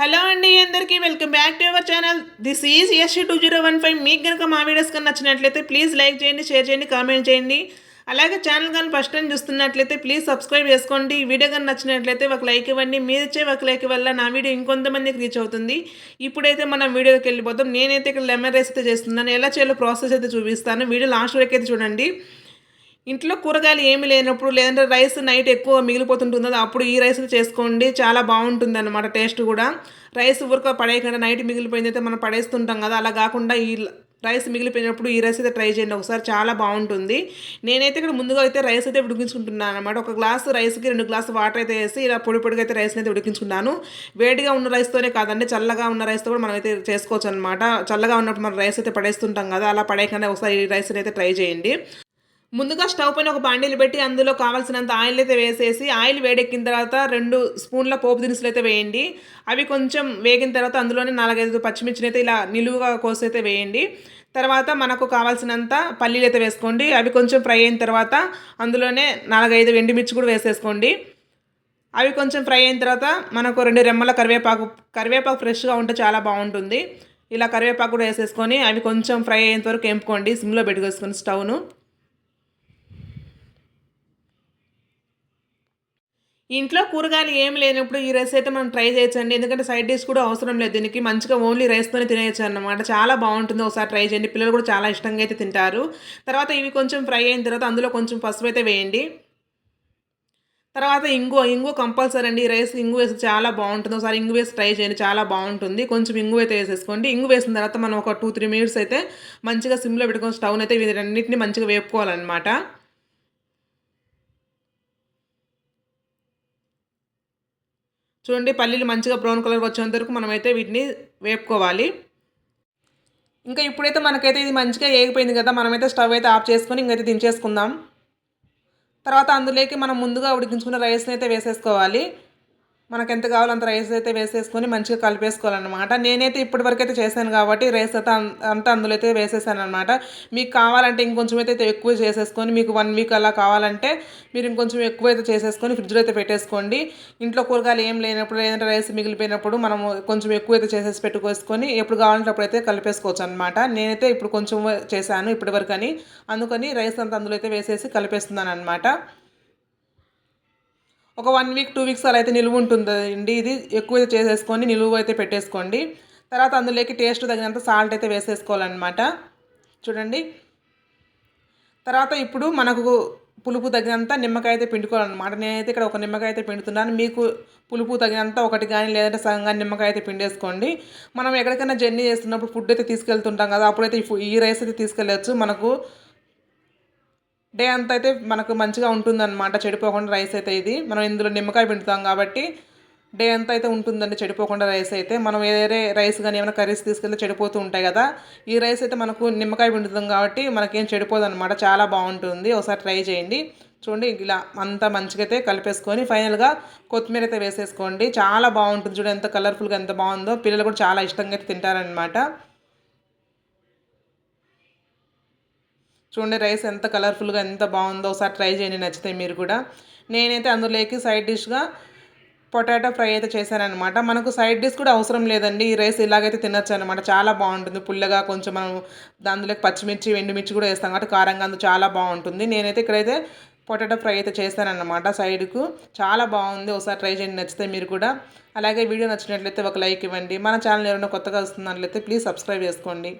Hello అండి అందరికీ welcome back to our channel. This is SC two zero one five. మీకు కనుక మా వీడియోస్ కన్నా నచ్చినట్లయితే ప్లీజ్ లైక్ చేయండి షేర్ చేయండి కామెంట్ చేయండి. అలాగే ఛానల్ కానీ ఫస్ట్ టైం చూస్తున్నట్లయితే ప్లీజ్ సబ్స్క్రైబ్ చేసుకోండి. ఈ వీడియో కానీ నచ్చినట్లయితే ఒక లైక్ ఇవ్వండి. మీరు ఇచ్చే ఒక లైక్ వల్ల నా వీడియో ఇంకొంతమందికి రీచ్ అవుతుంది. ఇప్పుడైతే మనం వీడియోకి వెళ్ళిపోతాం నేనైతే ఇక్కడ లెమన్ రైస్ అయితే చేస్తున్నాను. ఎలా చేయాలో ప్రాసెస్ అయితే చూపిస్తాను. వీడియో లాస్ట్ వరకు అయితే చూడండి. ఇంట్లో కూరగాయలు ఏమి లేనప్పుడు లేదంటే రైస్ నైట్ ఎక్కువ మిగిలిపోతుంటుందో. అప్పుడు ఈ రైస్ చేసుకోండి. చాలా బాగుంటుంది అనమాట టేస్ట్ కూడా. రైస్ ఊరిక పడేయకుండా నైట్ మిగిలిపోయింది అయితే మనం పడేస్తుంటాం కదా. అలా కాకుండా ఈ రైస్ మిగిలిపోయినప్పుడు ఈ రైస్ అయితే ట్రై చేయండి. ఒకసారి చాలా బాగుంటుంది. నేనైతే ఇక్కడ ముందుగా అయితే రైస్ అయితే ఉడికించుకుంటున్నాను అనమాట ఒక గ్లాసు రైస్కి రెండు గ్లాసు వాటర్ అయితే వేసి ఇలా పొడి పొడిగా అయితే రైస్ని అయితే ఉడికించుకున్నాను. వేడిగా ఉన్న రైస్తోనే కాదండి చల్లగా ఉన్న రైస్తో కూడా మనం అయితే చేసుకోవచ్చు అనమాట చల్లగా ఉన్నప్పుడు మనం రైస్ అయితే పడేస్తుంటాం కదా. అలా పడేయకుండా ఒకసారి ఈ రైస్ని అయితే ట్రై చేయండి. ముందుగా స్టవ్ పైన ఒక బాండీలు పెట్టి అందులో కావాల్సినంత ఆయిల్ అయితే వేసేసి ఆయిల్ వేడెక్కిన తర్వాత రెండు స్పూన్ల పోపు దినుసులు అయితే వేయండి. అవి కొంచెం వేగిన తర్వాత అందులోనే నాలుగైదు పచ్చిమిర్చిని అయితే ఇలా నిలువుగా కోసి అయితే వేయండి. తర్వాత మనకు కావాల్సినంత పల్లీలు అయితే వేసుకోండి. అవి కొంచెం ఫ్రై అయిన తర్వాత అందులోనే నాలుగైదు ఎండుమిర్చి కూడా వేసేసుకోండి. అవి కొంచెం ఫ్రై అయిన తర్వాత మనకు రెండు రెమ్మల కరివేపాకు కరివేపాకు ఫ్రెష్గా ఉంటే చాలా బాగుంటుంది. ఇలా కరివేపాకు కూడా వేసేసుకొని అవి కొంచెం ఫ్రై అయ్యేంత వరకు ఎంపుకోండి. సిమ్లో పెట్టుకేసుకొని స్టవ్ను. ఇంట్లో కూరగాయలు ఏం లేనప్పుడు ఈ రైస్ అయితే మనం ట్రై చేయొచ్చండి. ఎందుకంటే సైడ్ డిష్ కూడా అవసరం లేదు దీనికి. మంచిగా ఓన్లీ రైస్తోనే తినేయచ్చు అనమాట చాలా బాగుంటుంది. ఒకసారి ట్రై చేయండి. పిల్లలు కూడా చాలా ఇష్టంగా అయితే తింటారు. తర్వాత ఇవి కొంచెం ఫ్రై అయిన తర్వాత అందులో కొంచెం పసుపు అయితే వేయండి. తర్వాత ఇంగు ఇంగు కంపల్సరీ అండి. రైస్ ఇంగు వేసి చాలా బాగుంటుంది. ఒకసారి ఇంగు వేసి ట్రై చేయండి. చాలా బాగుంటుంది. కొంచెం ఇంగు అయితే వేసేసుకోండి. ఇంగు వేసిన తర్వాత మనం ఒక టూ త్రీ మినిట్స్ అయితే మంచిగా సిమ్లో పెట్టుకొని స్టవ్ అయితే వీటన్నిటిని మంచిగా వేపుకోవాలన్నమాట. చూడండి పల్లీలు మంచిగా బ్రౌన్ కలర్ వచ్చేంత వరకు మనమైతే వీటిని వేపుకోవాలి. ఇంకా ఇప్పుడైతే మనకైతే ఇది మంచిగా ఏగిపోయింది కదా మనమైతే స్టవ్ అయితే ఆఫ్ చేసుకొని ఇంకైతే దించేసుకుందాం. తర్వాత అందులోకి మనం ముందుగా ఉడికించుకున్న రైస్ని అయితే వేసేసుకోవాలి. మనకు ఎంత కావాలో అంత రైస్ అయితే వేసేసుకొని మంచిగా కలిపేసుకోవాలన్నమాట. నేనైతే ఇప్పటివరకు అయితే చేశాను కాబట్టి రైస్ అయితే అంతా అందులో అయితే వేసేసాను అనమాట మీకు కావాలంటే ఇంకొంచెం అయితే ఎక్కువ చేసేసుకొని మీకు వన్ వీక్ అలా కావాలంటే మీరు ఇంకొంచెం ఎక్కువ అయితే చేసేసుకొని ఫ్రిడ్జ్లో అయితే పెట్టేసుకోండి. ఇంట్లో కూరగాయలు ఏం లేనప్పుడు లేదంటే రైస్ మిగిలిపోయినప్పుడు మనం కొంచెం ఎక్కువ అయితే చేసేసి పెట్టుకోసుకొని ఎప్పుడు కావాలంటే అప్పుడైతే కలిపేసుకోవచ్చు అనమాట నేనైతే ఇప్పుడు కొంచెం చేశాను ఇప్పటివరకు అని అందుకని రైస్ అంతా అందులో అయితే వేసేసి కలిపేస్తున్నాను అనమాట ఒక వన్ వీక్ టూ వీక్స్ అలా అయితే నిలువ ఉంటుందండి. ఇది ఎక్కువ చేసేసుకొని నిలువ అయితే పెట్టేసుకోండి. తర్వాత అందులోకి టేస్ట్ తగినంత సాల్ట్ అయితే వేసేసుకోవాలన్నమాట. చూడండి. తర్వాత ఇప్పుడు మనకు పులుపు తగినంత నిమ్మకాయ అయితే పిండుకోవాలన్నమాట. నేనైతే ఇక్కడ ఒక నిమ్మకాయ అయితే పిండుతున్నాను. మీకు పులుపు తగినంత ఒకటి కానీ లేదంటే సగం కానీ నిమ్మకాయ అయితే పిండేసుకోండి. మనం ఎక్కడికైనా జర్నీ చేస్తున్నప్పుడు ఫుడ్ అయితే తీసుకెళ్తుంటాం కదా. అప్పుడైతే ఈ రైస్ అయితే తీసుకెళ్ళచ్చు. మనకు డే అంతా అయితే మనకు మంచిగా ఉంటుందన్నమాట. చెడిపోకుండా రైస్ అయితే ఇది. మనం ఇందులో నిమ్మకాయ పిండుతాం కాబట్టి డే అంతా అయితే ఉంటుందండి చెడిపోకుండా రైస్ అయితే. మనం వేరే రైస్ కానీ ఏమైనా కర్రీస్ తీసుకెళ్తే చెడిపోతూ ఉంటాయి కదా. ఈ రైస్ అయితే మనకు నిమ్మకాయ పిండుతాం కాబట్టి మనకేం చెడిపోదు అనమాట చాలా బాగుంటుంది. ఒకసారి ట్రై చేయండి. చూడండి ఇలా అంతా మంచిగా అయితే కలిపేసుకొని ఫైనల్గా కొత్తిమీర అయితే వేసేసుకోండి. చాలా బాగుంటుంది. చూడండి ఎంత కలర్ఫుల్గా ఎంత బాగుందో. పిల్లలు కూడా చాలా ఇష్టంగా అయితే తింటారనమాట చూడండి రైస్ ఎంత కలర్ఫుల్గా ఎంత బాగుందో. ఒకసారి ట్రై చేయండి నచ్చితే మీరు కూడా. నేనైతే అందులోకి సైడ్ డిష్గా పొటాటో ఫ్రై అయితే చేశానమాట మనకు సైడ్ డిష్ కూడా అవసరం లేదండి. ఈ రైస్ ఇలాగైతే తినొచ్చు అనమాట చాలా బాగుంటుంది. పుల్లగా కొంచెం మనం దానిలోకి పచ్చిమిర్చి ఎండుమిర్చి కూడా వేస్తాం కాబట్టి కారంగా అందు చాలా బాగుంటుంది. నేనైతే ఇక్కడైతే పొటాటో ఫ్రై అయితే చేశానన్నమాట సైడ్కు. చాలా బాగుంది. ఒకసారి ట్రై చేయండి నచ్చితే మీరు కూడా. అలాగే వీడియో నచ్చినట్లయితే ఒక లైక్ ఇవ్వండి. మన ఛానల్ ఎవరైనా కొత్తగా వస్తున్నట్లయితే ప్లీజ్ సబ్స్క్రైబ్ చేసుకోండి.